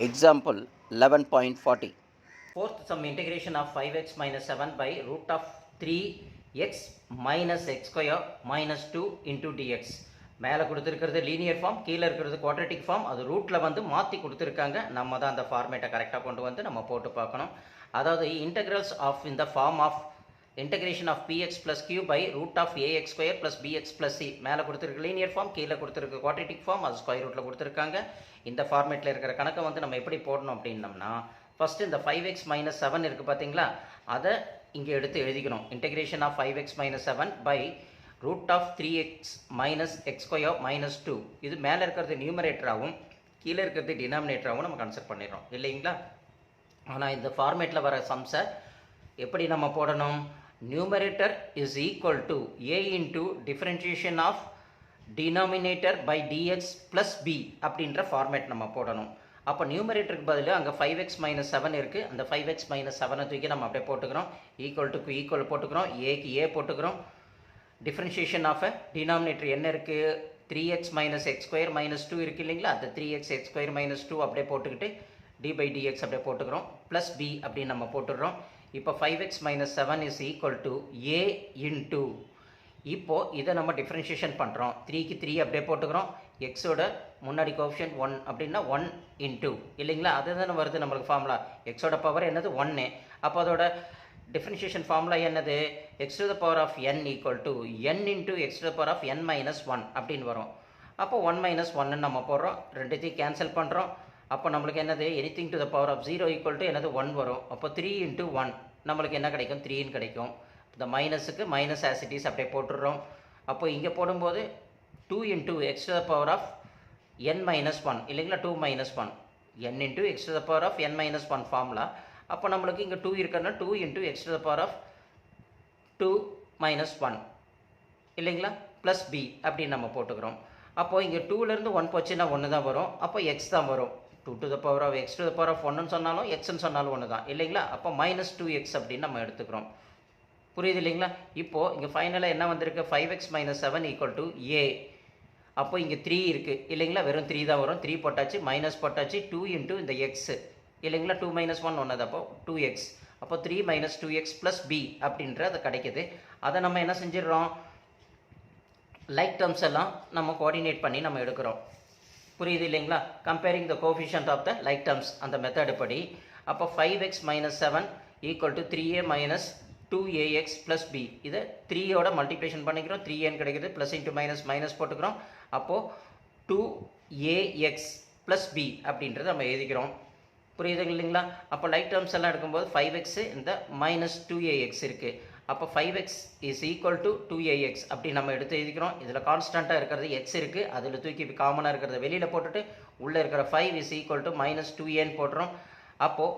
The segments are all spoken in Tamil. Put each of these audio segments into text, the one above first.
Example 11.40. Fourth sum integration of 5x minus 7 by root of 3x minus x square minus 2 into dx. மேலே கொடுத்துருக்கிறது லீனியர் ஃபார்ம் கீழே இருக்கிறது குவாட்ரட்டிக் ஃபார்ம் அது ரூட்டில் வந்து மாற்றி கொடுத்துருக்காங்க நம்ம தான் அந்த ஃபார்மேட்டை கரெக்டாக கொண்டு வந்து நம்ம போட்டு பார்க்கணும் அதாவது இன்டகிரல்ஸ் ஆஃப் இந்த form of integration of p x plus q by root of a x square plus b x plus c மேலே கொடுத்துருக்கு லீனியர் ஃபார்ம் கீழே கொடுத்துருக்கு குவாட்ரட்டிக் ஃபார்ம் அது ஸ்கொயர் ரூட்டில் கொடுத்துருக்காங்க. இந்த ஃபார்மேட்டில் இருக்கிற கணக்கை வந்து நம்ம எப்படி போடணும் அப்படின்னம்னா ஃபஸ்ட்டு இந்த ஃபைவ் எக்ஸ் மைனஸ் செவன் இருக்குது பார்த்தீங்களா அதை இங்கே எடுத்து எழுதிக்கணும். Integration of five x minus seven by root of three x minus x square minus two இது மேலே இருக்கிறது நியூமரேட்டராகவும் கீழே இருக்கிறது டினாமினேட்டராகவும் நம்ம கன்சிடர் பண்ணிடுறோம். இல்லைங்களா? ஆனால் இந்த ஃபார்மேட்டில் வர சம்ஸை எப்படி நம்ம போடணும்? Numerator is equal to a into differentiation of denominator by d x plus b அப்படின்ற ஃபார்மேட் நம்ம போடணும். அப்போ நியூமரேட்டருக்கு பதில் அங்கே ஃபைவ் எக்ஸ் மைனஸ் செவன் இருக்குது அந்த ஃபைவ் எக்ஸ் மைனஸ் செவனை தூக்கி நம்ம அப்படியே போட்டுக்கிறோம். ஈக்குவல் டுக்கு ஈக்குவல் போட்டுக்கிறோம். ஏக்கு ஏ போட்டுக்கிறோம். டிஃப்ரென்ஷியேஷன் ஆஃப் அ டினாமினேட்டர் என்ன இருக்குது three x minus x square minus two இருக்குது இல்லைங்களா? அந்த three x x square minus two அப்படியே போட்டுக்கிட்டு டி பை டிஎக்ஸ் அப்படியே போட்டுக்கிறோம். ப்ளஸ் பி அப்படின்னு நம்ம போட்டுடுறோம். இப்போ five x minus seven is equal to a into இப்போது இதை நம்ம டிஃப்ரென்ஷியேஷன் பண்ணுறோம் த்ரீக்கு த்ரீ அப்படியே போட்டுக்கிறோம். எக்ஸோட முன்னாடி கோப்ஷன் ஒன் அப்படின்னா ஒன் இன்டூ இல்லைங்களா? அதுதானே வருது நம்மளுக்கு ஃபார்முலா எக்ஸோட பவர் என்னது? ஒன்று அப்போ அதோட டிஃப்ரென்ஷியேஷன் ஃபார்முலா என்னது? X to the power of n equal to n into x to the power of n minus one அப்படின்னு வரும். அப்போ ஒன் மைனஸ் ஒன்னு நம்ம போடுறோம். ரெண்டுத்தையும் கேன்சல் பண்ணுறோம் அப்போ நம்மளுக்கு என்னது? Anything to the power of zero equal to என்னது? ஒன் வரும். அப்போ த்ரீ இன்ட்டு ஒன் நம்மளுக்கு என்ன கிடைக்கும்? த்ரீன்னு கிடைக்கும். இந்த மைனஸுக்கு மைனஸ் ஆசிட்டிஸ் அப்படியே போட்டுடுறோம். அப்போ இங்கே போடும்போது two into x the power of n minus one இல்லைங்களா? Two minus one n into x the power of n minus one formula அப்போ நம்மளுக்கு இங்கே டூ இருக்குன்னா two into x the power of two minus one இல்லைங்களா? ப்ளஸ் பி அப்படின்னு நம்ம போட்டுக்கிறோம். அப்போது இங்கே டூலேருந்து ஒன் போச்சுன்னா ஒன்று தான் வரும். அப்போ எக்ஸ் தான் வரும். Two to the power of x to the power of ஒன்றுன்னு சொன்னாலும் எக்ஸ்ன்னு சொன்னாலும் ஒன்று தான் இல்லைங்களா? அப்போ மைனஸ் டூ எக்ஸ் அப்படின்னு நம்ம எடுத்துக்கிறோம். புரியுது இல்லைங்களா? இப்போது இங்கே ஃபைனலாக என்ன வந்திருக்கு? Five x minus seven equal to a அப்போ இங்கே த்ரீ இருக்குது இல்லைங்களா? வெறும் த்ரீ தான் வரும். த்ரீ போட்டாச்சு மைனஸ் போட்டாச்சு டூ இன்ட்டு இந்த எக்ஸு இல்லைங்களா? டூ மைனஸ் ஒன் ஒன்று அப்போ டூ எக்ஸ் அப்போ three minus two x plus b அப்படின்ற அது கிடைக்குது. அதை நம்ம என்ன செஞ்சிடுறோம்? லைக் டேர்ம்ஸ் எல்லாம் நம்ம கோஆர்டினேட் பண்ணி நம்ம எடுக்கிறோம். புரியுது இல்லைங்களா? Comparing the coefficient of the like terms அந்த மெத்தடு படி. அப்போ five x minus seven equal to three a minus two a x plus b இதை த்ரீயோட மல்டிப்ளேஷன் பண்ணிக்கிறோம். த்ரீ ஏன்னு கிடைக்கிது ப்ளஸ் இன்ட்டு மைனஸ் மைனஸ் போட்டுக்கிறோம். அப்போது டூ ஏஎக்ஸ் ப்ளஸ் பி அப்படின்றத நம்ம எழுதிக்கிறோம். புரியுது இல்லைங்களா? அப்போ லைட் டேர்ம்ஸ் எல்லாம் எடுக்கும்போது ஃபைவ் எக்ஸு இந்த மைனஸ் டூ ஏஎக்ஸ் இருக்குது அப்போ five x is equal to two a x அப்படி நம்ம எடுத்து எழுதிக்கிறோம். இதில் கான்ஸ்டண்ட்டாக இருக்கிறது எக்ஸ் இருக்குது அதில் தூக்கி காமனாக இருக்கிறத வெளியில் போட்டுட்டு உள்ளே இருக்கிற five is equal to minus two ஏன்னு போட்டுறோம். அப்போது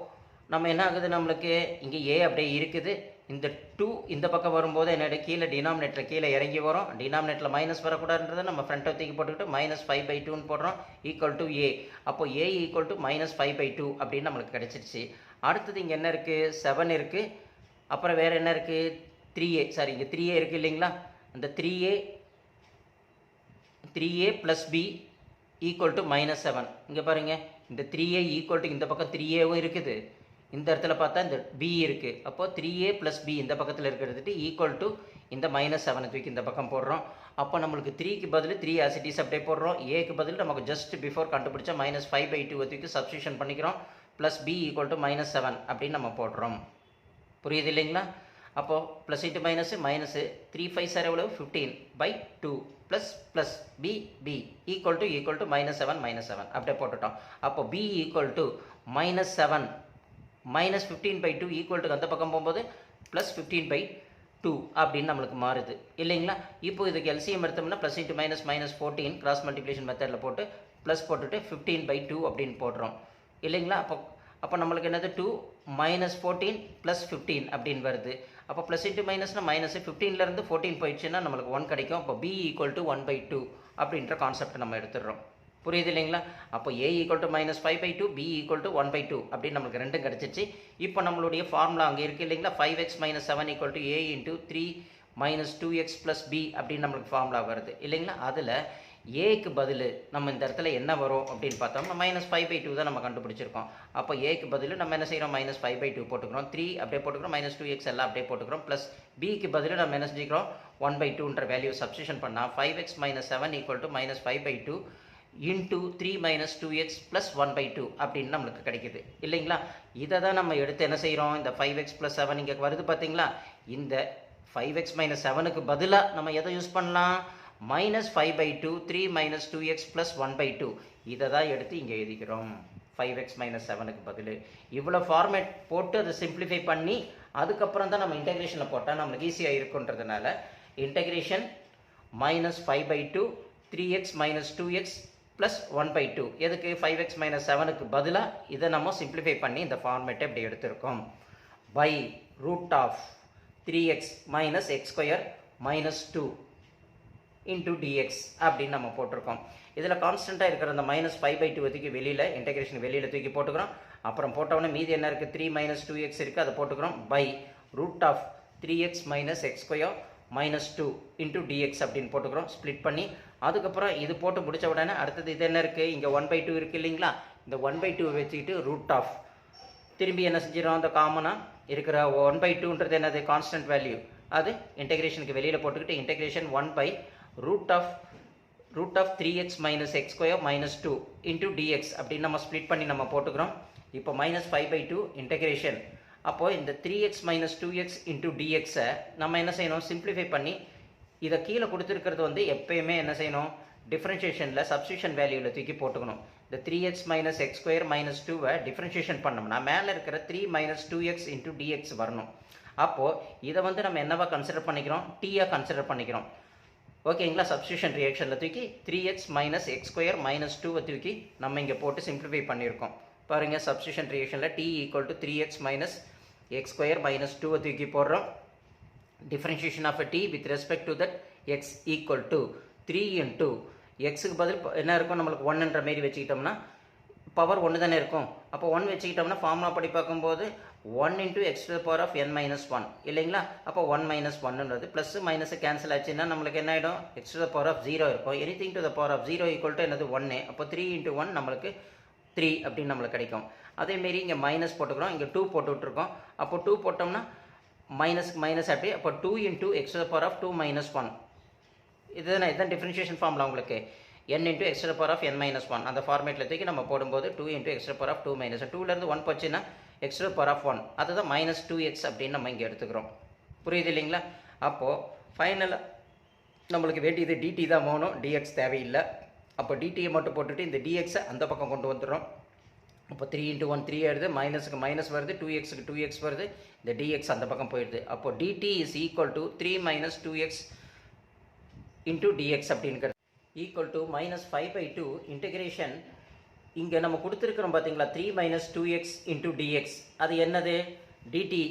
நம்ம என்ன ஆகுது நம்மளுக்கு? இங்கே ஏ அப்படியே இருக்குது. இந்த டூ இந்த பக்கம் வரும்போது என்னோட கீழே டினாமினேட்டர் கீழே இறங்கி வரும். டினாமினேட்டரில் மைனஸ் வரக்கூடாதுன்றதை நம்ம ஃப்ரண்ட்டை தூக்கி போட்டுக்கிட்டு மைனஸ் ஃபைவ் பை டூன்னு போடுறோம். ஈக்குவல் டு ஏ அப்போ a equal to minus five by two அப்படின்னு நம்மளுக்கு கிடச்சிருச்சு. அடுத்தது இங்கே என்ன இருக்குது செவன் இருக்குது அப்புறம் வேறு என்ன இருக்குது த்ரீ ஏ சாரி இங்கே த்ரீ ஏ இருக்குது இல்லைங்களா? அந்த three a three a plus b equal to minus seven இங்கே பாருங்கள் இந்த த்ரீ ஏ ஈக்குவல் டு இந்த பக்கம் த்ரீ ஏவும் இருக்குது. இந்த இடத்துல பார்த்தா இந்த பி இருக்குது அப்போது த்ரீ ஏ ப்ளஸ் பி இந்த பக்கத்தில் இருக்கிறதுட்டு ஈக்குவல் டு இந்த மைனஸ் செவனை தூக்கி இந்த பக்கம் போடுறோம். அப்போ நம்மளுக்கு த்ரீக்கு பதில் த்ரீ ஆசிட்டிஸ் அப்படியே போடுறோம். ஏக்கு பதில் நமக்கு ஜஸ்ட் பிஃபோர் கண்டுபிடிச்சா மைனஸ் ஃபைவ் பை டூ தூக்கி சப்ஸ்டியூஷன் பண்ணிக்கிறோம். Plus b equal to minus seven அப்படின்னு நம்ம போடுறோம். புரியுது இல்லைங்களா அப்போது plus into minus minus three five sir எவ்வளோ fifteen by two plus plus b b equal to equal to minus seven minus seven அப்படியே போட்டுட்டோம். அப்போ b equal to minus seven minus fifteen by two equal to அந்த பக்கம் போகும்போது ப்ளஸ் ஃபிஃப்டீன் பை டூ அப்படின்னு நம்மளுக்கு மாறுது. இல்லைங்களா? இப்போ இதுக்கு எல்சிஎம் எடுத்தோம்னா plus into minus minus fourteen cross multiplication மெத்தடில் போட்டு ப்ளஸ் போட்டுட்டு ஃபிஃப்டீன் பை டூ அப்படின்னு போடுறோம். இல்லைங்களா? அப்போ அப்போ நம்மளுக்கு என்னது? Two minus fourteen plus fifteen அப்படின்னு வருது. அப்போ ப்ளஸ் இன்ட்டு மைனஸ்னால் மைனஸ் ஃபிஃப்டீன்லேருந்து ஃபோர்டீன் போயிடுச்சுன்னா நம்மளுக்கு ஒன் கிடைக்கும். அப்போ b equal to one by two அப்படின்ற கான்செப்ட் நம்ம எடுத்துடுறோம். புரியுது இல்லைங்களா? அப்போ a equal to minus five by two b equal to one by two அப்படின்னு நம்மளுக்கு ரெண்டும் கிடச்சிச்சு. இப்போ நம்மளுடைய ஃபார்முலா அங்கே இருக்குது இல்லைங்களா? Five x minus seven equal to a into three minus two x plus b அப்படின்னு நம்மளுக்கு ஃபார்முலா வருது. இல்லைங்களா? அதில் ஏக்கு பதில் நம்ம இந்த இடத்துல என்ன வரும் அப்படின்னு பார்த்தோம்னா மைனஸ் ஃபைவ் பை டூ தான் நம்ம கண்டுபிடிச்சிருக்கோம். அப்போ ஏக்கு பதில் நம்ம என்ன செய்கிறோம் மைனஸ் ஃபைவ் பை டூ போட்டுக்கிறோம். த்ரீ அப்படியே போட்டுக்கிறோம். மைனஸ் டூ எக்ஸ் எல்லாம் அப்படியே போட்டுக்கிறோம். ப்ளஸ் பிக்கு பதில் நம்ம என்ன செஞ்சுக்கிறோம்? ஒன் பை டூன்ற வேல்யூ சப்ஸ்டிஷன் பண்ணால் five x minus seven equal to minus five by two into three minus two x plus one by two அப்படின்னு நம்மளுக்கு கிடைக்குது. இல்லைங்களா? இதை தான் நம்ம எடுத்து என்ன செய்கிறோம் இந்த ஃபைவ் எக்ஸ் ப்ளஸ் செவன் இங்கே வருது பார்த்தீங்களா? இந்த ஃபைவ் எக்ஸ் மைனஸ் செவனுக்கு பதிலாக நம்ம எதை யூஸ் பண்ணலாம்? Minus five by two three minus two x plus one by two இதை தான் எடுத்து இங்கே எழுதிக்கிறோம். ஃபைவ் எக்ஸ் மைனஸ் செவனுக்கு பதில். இவ்வளோ ஃபார்மேட் போட்டு அதை சிம்பிளிஃபை பண்ணி அதுக்கப்புறம் தான் நம்ம இன்டெகிரேஷனில் போட்டால் நம்மளுக்கு ஈஸியாக இருக்குன்றதுனால integration minus five by two three x minus two x plus one by two எதுக்கு ஃபைவ் எக்ஸ் மைனஸ் செவனுக்கு பதிலாக இதை நம்ம சிம்பிளிஃபை பண்ணி இந்த ஃபார்மேட்டை இப்படி எடுத்திருக்கோம். By root of three x minus x square minus two into d x அப்படின்னு நம்ம போட்டிருக்கோம். இதில் கான்ஸ்டண்ட்டாக இருக்கிற அந்த மைனஸ் ஃபைவ் பை டூ தூக்கி வெளியில் இன்டெகிரேஷன் வெளியில் தூக்கி போட்டுக்கிறோம். அப்புறம் போட்டோன்னே மீதி என்ன இருக்குது த்ரீ மைனஸ் டூ எக்ஸ் இருக்குது அதை போட்டுக்கிறோம். By root of three x minus x square minus two into d x அப்படின்னு போட்டுக்கிறோம். ஸ்ப்ளிட் பண்ணி அதுக்கப்புறம் இது போட்டு முடிச்ச உடனே அடுத்தது இது என்ன இருக்குது இங்கே ஒன் பை டூ இருக்குது இல்லைங்களா? இந்த ஒன் பை டூ வச்சுக்கிட்டு ரூட் ஆஃப் திரும்பி என்ன செஞ்சிடும் அந்த காமனாக இருக்கிற ஒன் பை டூன்றது என்னது? கான்ஸ்டன்ட் வேல்யூ அது இன்டெகிரேஷனுக்கு வெளியில் போட்டுக்கிட்டு integration one by root of root of three x minus x square minus two into d x அப்படின்னு நம்ம ஸ்ப்ளிட் பண்ணி நம்ம போட்டுக்கிறோம். இப்போ minus five by two integration அப்போது இந்த three x minus two x into டிஎக்ஸை நம்ம என்ன செய்யணும்? சிம்பிளிஃபை பண்ணி இதை கீழே கொடுத்துருக்கிறது வந்து எப்பயுமே என்ன செய்யணும்? டிஃப்ரென்ஷியேஷனில் சப்ஸ்டியூஷன் வேல்யூவில் தூக்கி போட்டுக்கணும். இந்த three x minus x square minus டூவை டிஃப்ரென்ஷியேஷன் பண்ணோம்னா மேலே இருக்கிற three minus two x into d x வரணும். அப்போது இதை வந்து நம்ம என்னவா கன்சிடர் பண்ணிக்கிறோம்? டீயாக கன்சிடர் பண்ணிக்கிறோம். ஓகேங்களா? சப்ஸ்டியூஷன் ரியாக்ஷனில் தூக்கி three x minus x square minus டூவை தூக்கி நம்ம இங்கே போட்டு சிம்பிளிஃபை பண்ணியிருக்கோம். பாருங்கள் substitution ரியாக்ஷனில் t equal to three x minus x square minus டூவை தூக்கி போடுறோம். Differentiation of t with respect to that x equal to three in two எக்ஸுக்கு பதில் என்ன இருக்கும்? நம்மளுக்கு ஒன்றுன்ற மாரி வச்சுக்கிட்டோம்னா பவர் ஒன்று தானே இருக்கும். அப்போ ஒன் வச்சுக்கிட்டோம்னா ஃபார்முலா படி பார்க்கும்போது one into x to power of n minus one இல்லைங்களா? அப்போ ஒன் மைனஸ் ஒன்னுன்றது ப்ளஸ் மைனஸ் கேன்சல் ஆச்சுன்னா நம்மளுக்கு என்ன ஆகிடும் x to the power of zero இருக்கும். Anything to the power of zero equal to என்னது ஒன்று அப்போ த்ரீ இன்ட்டு ஒன் நம்மளுக்கு த்ரீ அப்படின்னு நம்மளுக்கு கிடைக்கும். அதேமாரி இங்கே மைனஸ் போட்டுக்கிறோம். இங்கே டூ போட்டு விட்ருக்கோம் அப்போ டூ போட்டோம்னா மைனஸ் மைனஸ் அப்படி அப்போ two into x power of two minus one இதுதானே? இதுதான் டிஃப்ரென்ஷியேஷன் ஃபார்முலா உங்களுக்கு. N into x power of n minus one அந்த ஃபார்மேட்டில் தூக்கி நம்ம போடும்போது two into x power of two minus டூலேருந்து ஒன் போச்சுன்னா எக்ஸ்ட்ரா பவர் ஆஃப் ஒன் அதுதான் மைனஸ் டூ எக்ஸ் அப்படின்னு நம்ம இங்கே எடுத்துக்கிறோம். புரியுது இல்லைங்களா? அப்போது ஃபைனலாக நம்மளுக்கு வேண்டியது டிடி தான் போகணும். டிஎக்ஸ் தேவையில்லை. அப்போ டிடியை மட்டும் போட்டுட்டு இந்த டிஎக்ஸை அந்த பக்கம் கொண்டு வந்துடுறோம். அப்போ த்ரீ இன்ட்டு ஒன் த்ரீ ஆயிடுது. மைனஸுக்கு மைனஸ் வருது. டூ எக்ஸுக்கு டூ எக்ஸ் வருது. இந்த டிஎக்ஸ் அந்த பக்கம் போயிடுது. அப்போ d t is equal to three minus two x into d x அப்படிங்கிறது equal to minus five by two integration இங்கே நம்ம கொடுத்துருக்குறோம் பார்த்தீங்களா three minus two x into d x அது என்னது? டிடி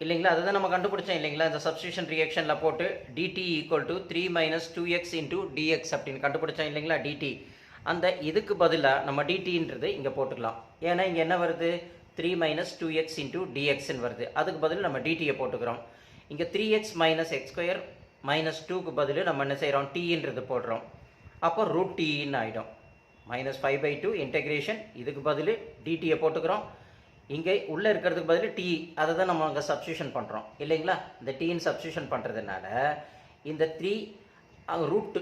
இல்லைங்களா? அதை தான் நம்ம கண்டுபிடிச்சோம் இல்லைங்களா? இந்த சப்ஸ்டியூஷன் ரியாக்ஷனில் போட்டு d t equal to three minus two x into d x அப்படின்னு கண்டுபிடிச்சோம் இல்லைங்களா? டிடி அந்த இதுக்கு பதிலாக நம்ம டிடின்றது இங்கே போட்டுக்கலாம். ஏன்னா இங்கே என்ன வருது? Three minus two x into டிஎக்ஸ்ன்னு வருது. அதுக்கு பதில் நம்ம டிடியை போட்டுக்கிறோம். இங்கே three x minus x square minus டூக்கு பதில் நம்ம என்ன செய்கிறோம் டீன்றது போடுறோம். அப்போ ரூட் டீன்னு ஆகிடும் minus five by two integration இதுக்கு பதில் டிடியை போட்டுக்கிறோம். இங்கே உள்ளே இருக்கிறதுக்கு பதில் டி அதை தான் நம்ம அங்கே சப்ஸ்டியூஷன் பண்ணுறோம் இல்லைங்களா? இந்த டீன்னு சப்ஸ்டியூஷன் பண்ணுறதுனால இந்த த்ரீ ரூட்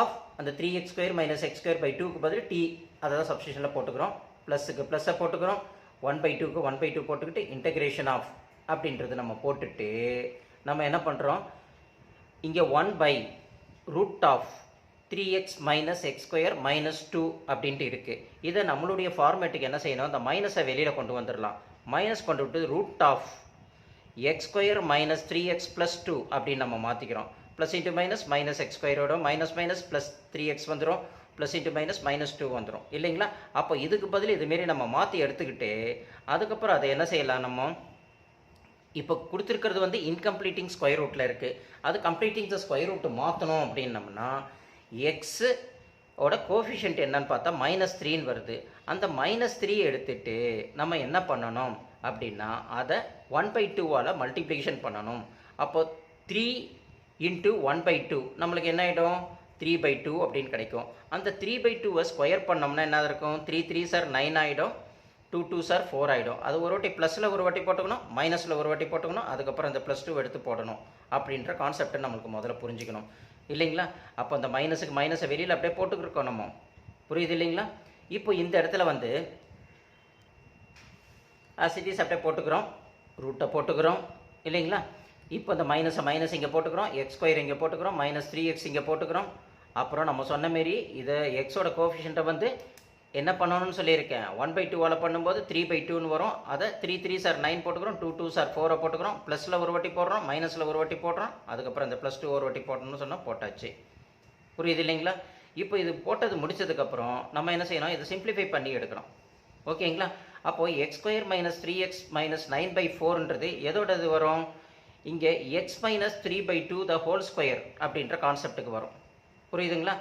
ஆஃப் அந்த three x square minus x square by டூக்கு பதில் டி அதை தான் சப்ஸ்டியூஷனில் போட்டுக்கிறோம். ப்ளஸ்ஸுக்கு ப்ளஸ்ஸை போட்டுக்கிறோம். ஒன் பை டூக்கு ஒன் பை டூ போட்டுக்கிட்டு இன்டெக்ரேஷன் ஆஃப் அப்படின்றது நம்ம போட்டுட்டு நம்ம என்ன பண்ணுறோம் இங்கே one by root of three x minus x square minus two அப்படின்ட்டு இருக்குது இதை நம்மளுடைய ஃபார்மேட்டுக்கு என்ன செய்யணும்? அந்த மைனஸை வெளியில் கொண்டு வந்துடலாம். மைனஸ் கொண்டு விட்டு root of x square minus three x plus two அப்படின்னு நம்ம மாற்றிக்கிறோம் plus into minus minus x ஸ்கொயரோட minus minus plus three x வந்துடும் plus into minus minus two வந்துடும் இல்லைங்களா? அப்போ இதுக்கு பதில் இதுமாரி நம்ம மாற்றி எடுத்துக்கிட்டு அதுக்கப்புறம் அதை என்ன செய்யலாம் நம்ம? இப்போ கொடுத்துருக்கிறது வந்து இன்கம்ப்ளீட்டிங் ஸ்கொயர் ரூட்டில் இருக்குது அது கம்ப்ளீட்டிங் த ஸ்கொயர் ரூட் மாற்றணும் அப்படின்னம்னா எக்ஸு ஓட கோஃபிஷியன்ட் என்னன்னு பார்த்தா மைனஸ் த்ரீன்னு வருது. அந்த மைனஸ் த்ரீ எடுத்துட்டு நம்ம என்ன பண்ணணும் அப்படின்னா அதை ஒன் பை டூவால் மல்டிப்ளிகேஷன் பண்ணணும். அப்போ three into one by two நம்மளுக்கு என்ன ஆகிடும் த்ரீ பை டூ அப்படின்னு கிடைக்கும். அந்த த்ரீ பை டூவை ஸ்கொயர் பண்ணோம்னா என்ன இருக்கும்? த்ரீ த்ரீ சார் நைன் ஆகிடும் டூ டூ சார் ஃபோர் ஆகிடும் அது ஒரு வாட்டி ப்ளஸில் ஒரு வாட்டி போட்டுக்கணும் மைனஸில் ஒரு வாட்டி போட்டுக்கணும் அதுக்கப்புறம் இந்த ப்ளஸ் டூ எடுத்து போடணும் அப்படின்ற கான்செப்டை நம்மளுக்கு முதல்ல புரிஞ்சுக்கணும். இல்லைங்களா? அப்போ அந்த மைனஸுக்கு மைனஸை வெளியில் அப்படியே போட்டுக்கிருக்கோம் நம்ம. புரியுது இல்லைங்களா? இப்போ இந்த இடத்துல வந்து சிட்டிஸ் அப்படியே போட்டுக்கிறோம். ரூட்டை போட்டுக்கிறோம். இல்லைங்களா? இப்போ இந்த மைனஸை மைனஸ் இங்கே போட்டுக்கிறோம். எக்ஸ் ஸ்கொயர் இங்கே போட்டுக்கிறோம். மைனஸ் த்ரீ எக்ஸ் இங்கே போட்டுக்கிறோம். அப்புறம் நம்ம சொன்ன மாரி இதை எக்ஸோட கோஃபிஷியண்ட்டை வந்து என்ன பண்ணணும்னு சொல்லியிருக்கேன். ஒன் பை டூவால் பண்ணும்போது த்ரீ பை டூன்னு வரும். அதை த்ரீ த்ரீ சார் நைன் போட்டுக்கிறோம். டூ டூ சார் ஃபோரை போட்டுக்கிறோம். ப்ளஸில் ஒரு வாட்டி போடுறோம். மைனஸில் ஒரு வாட்டி போடுறோம் அதுக்கப்புறம் இந்த ப்ளஸ் டூ ஒரு வாட்டி போடணும்னு சொன்னால் போட்டாச்சு. புரியுது இல்லைங்களா? இப்போ இது போட்டது முடிச்சதுக்கப்புறம் நம்ம என்ன செய்யணும்? இதை சிம்பிளிஃபை பண்ணி எடுக்கணும் ஓகேங்களா? அப்போது x square minus three x minus nine by ஃபோர்ன்றது எதோடது வரும்? இங்கே x minus three by two the whole square அப்படின்ற கான்செப்ட்டுக்கு வரும். புரியுதுங்களா?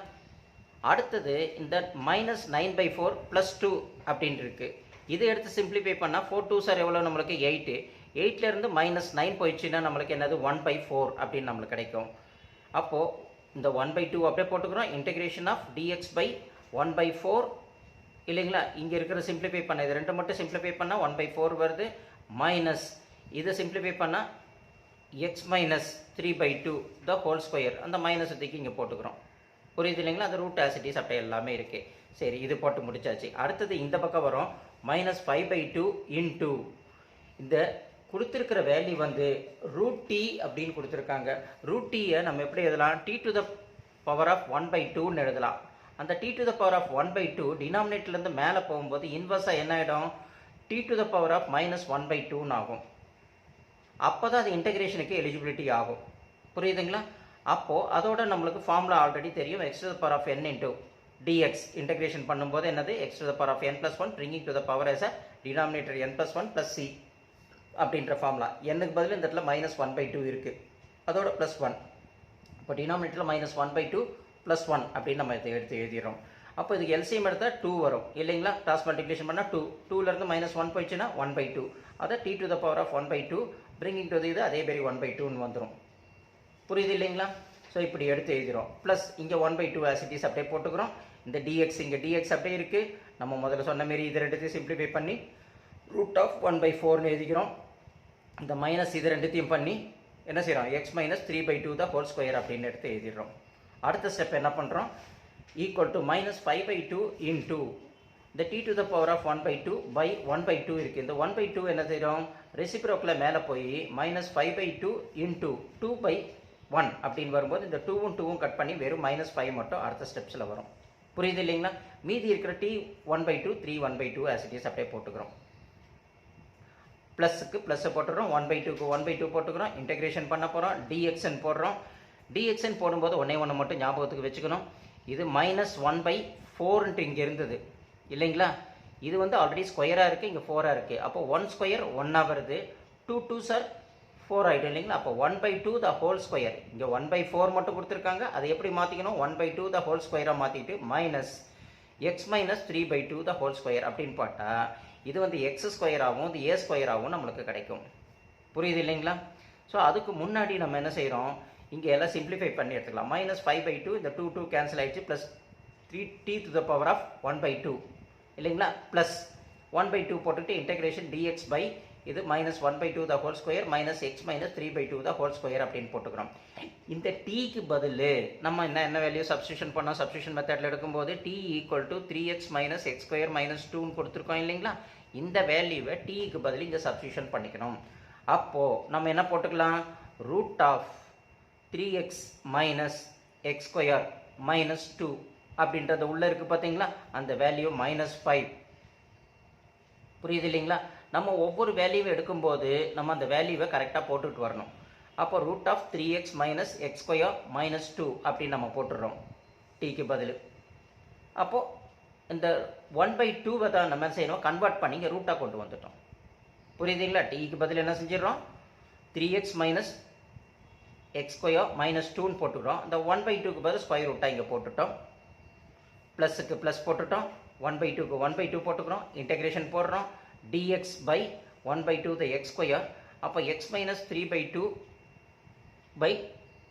அடுத்தது இந்த minus nine by four plus two அப்படின்னு இருக்கு. இது எடுத்து சிம்பிளிஃபை பண்ணால் ஃபோர் டூ சார் எவ்வளோ நம்மளுக்கு எயிட்டு எயிட்லேருந்து மைனஸ் நைன் போயிடுச்சுன்னா நம்மளுக்கு என்னது? ஒன் பை ஃபோர் அப்படின்னு நம்மளுக்கு கிடைக்கும். அப்போது இந்த ஒன் பை டூ அப்படியே போட்டுக்கிறோம். Integration of d x by one by four இல்லைங்களா? இங்கே இருக்கிற சிம்பிளிஃபை பண்ண. இது ரெண்டு மட்டும் சிம்பிளிஃபை பண்ணால் ஒன் பை ஃபோர் வருது. மைனஸ் இதை சிம்பிளிஃபை பண்ணால் x minus three by two the whole square அந்த மைனஸ் தூக்கி இங்கே போட்டுக்கிறோம். புரியுது இல்லைங்களா? அந்த ரூட் ஆசிட்டிஸ் அப்படியே எல்லாமே இருக்குது சரி இது போட்டு முடிச்சாச்சு. அடுத்தது இந்த பக்கம் வரும். Minus five by two in two இந்த கொடுத்துருக்கிற வேல்யூ வந்து ரூட் டி அப்படின்னு கொடுத்துருக்காங்க. ரூட் டீயை நம்ம எப்படி எழுதலாம்? T to the power of one by டூன்னு எழுதலாம். அந்த t to the power of one by two டினாமினேட்லேருந்து மேலே போகும்போது இன்வர்ஸாக என்ன ஆகிடும் t to the power of minus one by டூன்னு ஆகும். அப்போ தான் அது இன்டகிரேஷனுக்கு எலிஜிபிலிட்டி ஆகும். புரியுதுங்களா? அப்போது அதோட நம்மளுக்கு ஃபார்முலா ஆல்ரெடி தெரியும். X to the power of n into d x integration பண்ணும்போது என்னது? X to the power of n plus one bringing to the power as a denominator n plus one plus c அப்படின்ற ஃபார்முலா என்னுக்கு பதில் இந்த இடத்துல மைனஸ் ஒன் பை டூ இருக்குது அதோட ப்ளஸ் ஒன் இப்போ டினாமினேட்டரில் minus one by two plus one அப்படின்னு நம்ம இதை எடுத்து எழுதிடுறோம். அப்போ இதுக்கு எல்சிஎம் எடுத்தால் டூ வரும். இல்லைங்களா? கிராஸ் மல்டிப்ளிகேஷன் பண்ணால் டூ டூலேருந்து மைனஸ் ஒன் போயிடுச்சுன்னா ஒன் பை டூ அதை t to the power of one by two bringing to இது அதே மாதிரி ஒன் பை டூன்னு வந்துடும் புரியுது இல்லைங்களா? ஸோ இப்படி எடுத்து எழுதுகிறோம் ப்ளஸ் இங்கே ஒன் பை டூ ஆசிட்டிஸ் அப்படியே போட்டுக்கிறோம். இந்த டிஎக்ஸ் இங்கே டிஎக்ஸ் அப்படியே இருக்குது நம்ம முதல்ல சொன்ன மாரி இது ரெண்டுத்தையும் சிம்பிளிஃபை பண்ணி ரூட் ஆஃப் ஒன் பை ஃபோர்னு எழுதிக்கிறோம். இந்த மைனஸ் இது ரெண்டுத்தையும் பண்ணி என்ன செய்கிறோம் x minus three by two தான் ஹோல் ஸ்கொயர் அப்படின்னு எடுத்து எழுதிடுறோம். அடுத்த ஸ்டெப் என்ன பண்ணுறோம் equal to minus five by two into இந்த t to the power of one by two by one by two இருக்குது இந்த ஒன் பை டூ என்ன செய்கிறோம் ரெசிப்ரோக்கில் மேலே போய் minus five by two into two by one அப்படின்னு வரும்போது இந்த டூவும் டூவும் கட் பண்ணி வெறும் மைனஸ் ஃபைவ் மட்டும் அடுத்த ஸ்டெப்ஸில் வரும். புரியுது இல்லைங்களா? மீதி இருக்கிற t one by two three one by two as it is அப்படியே போட்டுக்கிறோம். ப்ளஸ்க்கு ப்ளஸ்ஸை போட்டுக்கிறோம் ஒன் பை டூக்கு ஒன் பை டூ போட்டுக்கிறோம் இன்டெகிரேஷன் பண்ண போகிறோம் டிஎக்ஸ்என் போடுறோம். டிஎக்ஸ்என் போடும்போது ஒன்றே ஒன்று மட்டும் ஞாபகத்துக்கு வச்சுக்கணும். இது மைனஸ் ஒன் பை ஃபோர்ன்ட்டு இங்கே இருந்தது. இல்லைங்களா? இது வந்து ஆல்ரெடி ஸ்கொயராக இருக்குது இங்கே ஃபோராக இருக்குது அப்போ ஒன் ஸ்கொயர் ஒன்னாக வருது. டூ டூ சார் ஃபோர் ஆகிடும் இல்லைங்களா? அப்போ one by two the whole square இங்கே ஒன் பை ஃபோர் மட்டும் கொடுத்துருக்காங்க. அதை எப்படி மாற்றிக்கணும் one by two the whole ஸ்கொயராக மாற்றிட்டு minus x minus three by two the whole square அப்படின்னு பார்த்தா இது வந்து எக்ஸ் ஸ்கொயராகவும் இது ஏ ஸ்கொயராகவும் நம்மளுக்கு கிடைக்கும். புரியுது இல்லைங்களா? ஸோ அதுக்கு முன்னாடி நம்ம என்ன செய்கிறோம் இங்கே எல்லாம் சிம்பிளிஃபை பண்ணி எடுத்துக்கலாம். மைனஸ் ஃபைவ் பை டூ இந்த டூ டூ கேன்சல் ஆகிடுச்சு plus three t to the power of one by two இல்லைங்களா? ப்ளஸ் ஒன் பை டூ போட்டுட்டு இன்டெகிரேஷன் டிஎக்ஸ் பை இது minus one by two the whole square minus x minus three by two the whole square அப்படின்னு போட்டுக்கிறோம். இந்த டீக்கு பதில் நம்ம என்ன என்ன வேல்யூ சப்ஸ்டியூஷன் பண்ணோம்? சப்ஸ்டியூஷன் மெத்தடில் எடுக்கும்போது t equal to three x minus x square minus டூன்னு கொடுத்துருக்கோம் இல்லைங்களா? இந்த வேல்யூவை டீக்கு பதில் இங்கே சப்ஸ்டியூஷன் பண்ணிக்கணும். அப்போது நம்ம என்ன போட்டுக்கலாம்? Root of three x minus x square minus two அப்படின்றது உள்ளே இருக்குது பார்த்தீங்களா அந்த வேல்யூ மைனஸ் ஃபைவ் புரியுது இல்லைங்களா? நம்ம ஒவ்வொரு வேல்யூவை எடுக்கும்போது நம்ம அந்த வேல்யூவை கரெக்டாக போட்டுட்டு வரணும். அப்போ root of three x minus x square minus two அப்படின்னு நம்ம போட்டுடுறோம். டீக்கு பதில். அப்போது இந்த ஒன் பை டூவை தான் நம்ம செய்யணும்? கன்வெர்ட் பண்ணி இங்கே ரூட்டாக கொண்டு வந்துட்டோம். புரியுதுங்களா? டீக்கு பதில் என்ன செஞ்சிடறோம்? Three x minus x square minus டூன்னு போட்டுக்கிறோம் இந்த ஒன் பை டூக்கு பதில் ஸ்கொயர் ரூட்டாக இங்கே போட்டுட்டோம். ப்ளஸுக்கு ப்ளஸ் போட்டுட்டோம். ஒன் பை டூக்கு ஒன் பை டூ போட்டுக்கிறோம். இன்டெகிரேஷன் போடுறோம். Dx by one by two the x square அப்போ x minus three by two by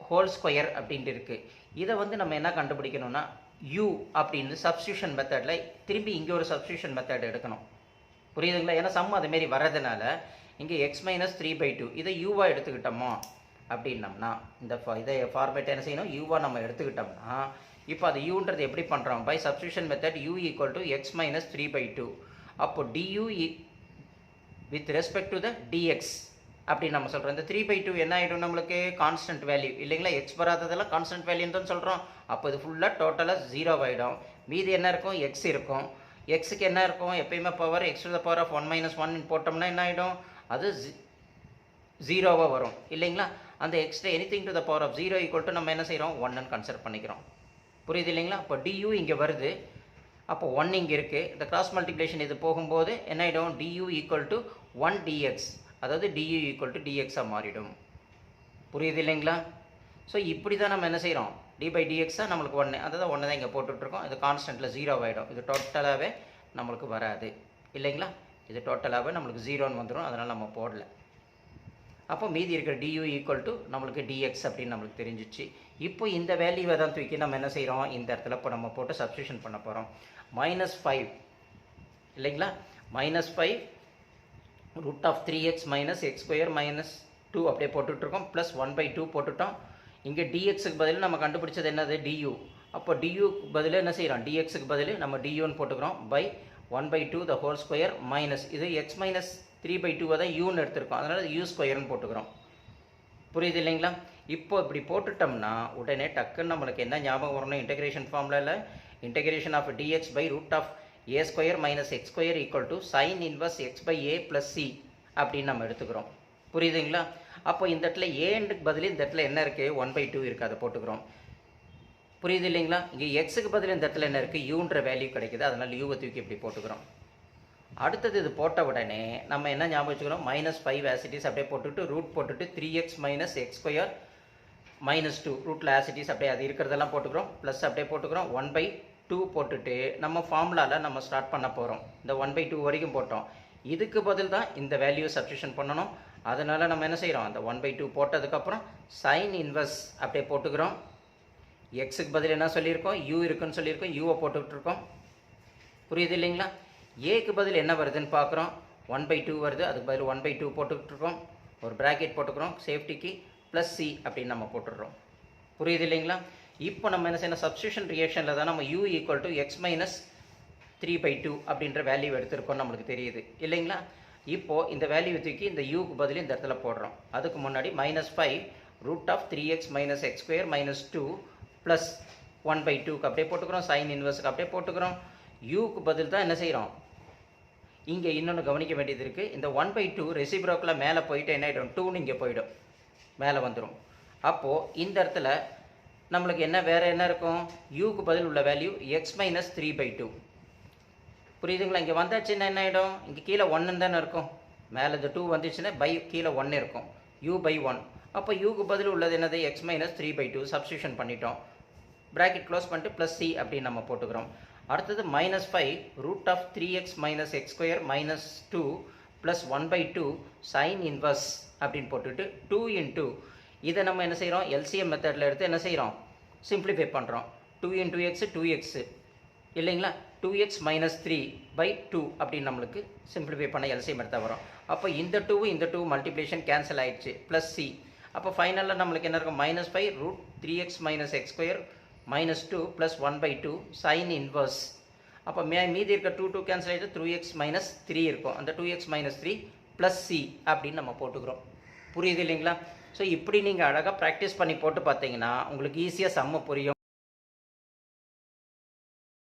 whole square அப்படின்ட்டு இருக்குது இதை வந்து நம்ம என்ன கண்டுபிடிக்கணும்னா யூ அப்படின்னு சப்ஸ்டியூஷன் மெத்தடில் திரும்பி இங்கே ஒரு சப்ஸ்டியூஷன் மெத்தட் எடுக்கணும். புரியுதுங்களா? ஏன்னா சம் அதுமாரி வர்றதுனால இங்கே x minus three by two இதை யூவாக எடுத்துக்கிட்டோமோ அப்படின்னம்னா இந்த fa- இதை ஃபார்மேட் என்ன செய்யணும்? யூவாக நம்ம எடுத்துக்கிட்டோம்னா இப்போ அது யூன்றது எப்படி பண்ணுறோம் by substitution method u equal to x minus three by two அப்போ du with respect to the dx அப்படி நம்ம சொல்கிறோம் இந்த த்ரீ பை டூ என்ன ஆகிடும் நம்மளுக்கு? கான்ஸ்டன்ட் வேல்யூ இல்லைங்களா? எக்ஸ் வராததெல்லாம் கான்ஸ்டன்ட் வேல்யூன்னு தான் சொல்கிறோம் அப்போ இது ஃபுல்லாக டோட்டலாக ஜீரோ ஆகிடும் மீதி என்ன இருக்கும்? எக்ஸ் இருக்கும். எக்ஸுக்கு என்ன இருக்கும்? எப்பயுமே power x to the power of one minus one போட்டோம்னா என்ன ஆகிடும் அது ஜீரோவாக வரும். இல்லைங்களா? அந்த extra anything to the power of zero equal to நம்ம என்ன செய்கிறோம் ஒன்னு கன்சிடர் பண்ணிக்கிறோம். புரியுது இல்லைங்களா? இப்போ டியூ இங்கே வருது. அப்போ ஒன் இங்கே இருக்குது இந்த கிராஸ் மல்டிப்ளேஷன் இது போகும்போது என்ன ஆகிடும் du equal to one dx அதாவது டியூ ஈக்குவல் டு டிஎக்ஸாக மாறிடும். புரியுது இல்லைங்களா? ஸோ இப்படி தான் நம்ம என்ன செய்கிறோம் டி பை டிஎக்ஸாக நம்மளுக்கு ஒன்று அதாவது ஒன்று தான் இங்கே போட்டுட்ருக்கோம். இது கான்ஸ்டன்ட்டில் ஜீரோ ஆகிடும் இது டோட்டலாகவே நம்மளுக்கு வராது. இல்லைங்களா? இது டோட்டலாகவே நம்மளுக்கு ஜீரோன்னு வந்துடும் அதனால் நம்ம போடலை. அப்போ மீதி இருக்கிற டியூ ஈக்குவல் டு நம்மளுக்கு டிஎக்ஸ் அப்படின்னு நம்மளுக்கு தெரிஞ்சிச்சு. இப்போ இந்த வேல்யூவை தான் தூக்கி நம்ம என்ன செய்கிறோம் இந்த இடத்துல இப்போ நம்ம போட்டு சப்ஸ்டியூஷன் பண்ண போகிறோம் மைனஸ் ஃபைவ் இல்லைங்களா? Minus five root of three x minus x square minus two அப்படியே போட்டுட்ருக்கோம். ப்ளஸ் ஒன் பை டூ போட்டுட்டோம். இங்கே டிஎக்ஸுக்கு பதில் நம்ம கண்டுபிடிச்சது என்னது? டியூ அப்போ டியூக்கு பதில் என்ன செய்கிறோம் டிஎக்ஸுக்கு பதில் நம்ம டியூன்னு போட்டுக்கிறோம். By one by two the whole square minus இது எக்ஸ் மைனஸ் த்ரீ பை டூவை தான் யூன்னு எடுத்திருக்கோம். அதனால் யூ ஸ்கொயர்னு போட்டுக்கிறோம். புரியுது இல்லைங்களா? இப்போ இப்படி போட்டுட்டோம்னா உடனே டக்குன்னு நம்மளுக்கு என்ன ஞாபகம் வரணும்? இன்டகிரேஷன் ஃபார்மில் integration of dx by root of a square minus x square equal to sine inverse x by a plus c அப்படின்னு நம்ம எடுத்துக்கிறோம். புரியுதுங்களா அப்போ இந்த இடத்துல ஏண்டுக்கு பதில் இந்த இடத்துல என்ன இருக்குது ஒன் பை டூ இருக்குது அதை போட்டுக்கிறோம். புரியுது இல்லைங்களா? இங்கே எக்ஸுக்கு பதில் இந்த இடத்துல என்ன இருக்குது யூன்ற வேல்யூ கிடைக்குது. அதனால் யூவை தூக்கி இப்படி போட்டுக்கிறோம். அடுத்தது இது போட்ட உடனே நம்ம என்ன ஞாபகம் வச்சுக்கிறோம்? மைனஸ் ஃபைவ் ஆசிட்டிஸ் அப்படியே போட்டுட்டு ரூட் போட்டுட்டு three x minus x square minus two ரூட்டில் ஆசிட்டிஸ் அப்படியே அது இருக்கிறதெல்லாம் போட்டுக்கிறோம். ப்ளஸ் அப்படியே போட்டுக்கிறோம். ஒன் பை டூ போட்டுட்டு நம்ம ஃபார்முலாவில் நம்ம ஸ்டார்ட் பண்ண போகிறோம் இந்த ஒன் பை டூ வரைக்கும் போட்டோம். இதுக்கு பதில் தான் இந்த வேல்யூ சப்ஸ்டியூஷன் பண்ணணும். அதனால் நம்ம என்ன செய்கிறோம் அந்த ஒன் பை டூ போட்டதுக்கப்புறம் சைன் இன்வெர்ஸ் அப்படியே போட்டுக்கிறோம். எக்ஸுக்கு பதில் என்ன சொல்லியிருக்கோம்? யூ இருக்குன்னு சொல்லியிருக்கோம். யூவை போட்டுக்கிட்டு இருக்கோம். புரியுது இல்லைங்களா? ஏக்கு பதில் என்ன வருதுன்னு பார்க்குறோம். ஒன் பை டூ வருது. அதுக்கு பதில் ஒன் பை டூ போட்டுக்கிட்டு இருக்கோம் ஒரு ப்ராக்கெட் போட்டுக்கிறோம். சேஃப்டிக்கு ப்ளஸ் சி அப்படின்னு நம்ம போட்டுடுறோம். புரியுது இல்லைங்களா? இப்போ நம்ம என்ன செய்யணும்? சப்ஸ்டியூஷன் ரியாக்ஷனில் தான் நம்ம u equal to x minus three by two அப்படின்ற வேல்யூ எடுத்திருக்கோம் நம்மளுக்கு தெரியுது. இல்லைங்களா? இப்போது இந்த வேல்யூ தூக்கி இந்த யூக்கு பதில் இந்த இடத்துல போடுறோம். அதுக்கு முன்னாடி minus five root of three x minus x square minus two plus one by டூக்கு அப்படியே போட்டுக்கிறோம். சைன் இன்வர்ஸுக்கு அப்படியே போட்டுக்கிறோம். யூக்கு பதில் தான் என்ன செய்கிறோம் இங்கே இன்னொன்று கவனிக்க வேண்டியது இருக்குது இந்த ஒன் பை டூ ரெசிப்ரோக்கில் மேலே போயிட்டு என்ன ஆகிடும் டூன்னு இங்கே போயிடும். மேலே வந்துடும் அப்போது இந்த இடத்துல நம்மளுக்கு என்ன வேறு என்ன இருக்கும்? யூக்கு பதில் உள்ள value x minus three by two புரியுதுங்களா? இங்கே வந்தாச்சுன்னா என்ன ஆகிடும் இங்கே கீழே ஒன்று தானே இருக்கும். மேலே இந்த டூ வந்துச்சுன்னா பை கீழே ஒன்று இருக்கும். யூ பை ஒன் அப்போ யூக்கு பதில் உள்ளது என்னது? X minus three by two substitution பண்ணிட்டோம். ப்ராக்கெட் க்ளோஸ் பண்ணிட்டு ப்ளஸ் சி அப்படின்னு நம்ம போட்டுக்கிறோம். அடுத்தது minus five root of three x minus x square minus two plus one by two sine inverse அப்படின்னு போட்டுட்டு டூ இன்டூ இதை நம்ம என்ன செய்கிறோம் எல்சிஎம் மெத்தடில் எடுத்து என்ன செய்கிறோம் சிம்பிளிஃபை பண்ணுறோம் two into x two x இல்லைங்களா? Two x minus three by two அப்படின்னு நம்மளுக்கு சிம்பிளிஃபை பண்ண எல்சிஎம் எடுத்தால் வரும். அப்போ இந்த டூ இந்த டூ மல்டிப்ளிகேஷன் கேன்சல் ஆயிடுச்சு ப்ளஸ் சி அப்போ ஃபைனலில் நம்மளுக்கு என்ன இருக்கும்? Minus five root three x minus x square minus two plus one by two sine inverse அப்போ மே மீதி இருக்க டூ டூ கேன்சல் ஆகிட்டு த்ரூ எக்ஸ் மைனஸ் த்ரீ இருக்கும். அந்த two x minus three plus c அப்படின்னு நம்ம போட்டுக்கிறோம். புரியுது இல்லைங்களா? ஸோ இப்படி நீங்கள் அழகாக ப்ராக்டிஸ் பண்ணி போட்டு பார்த்தீங்கன்னா உங்களுக்கு ஈஸியாக செம்ம புரியும்.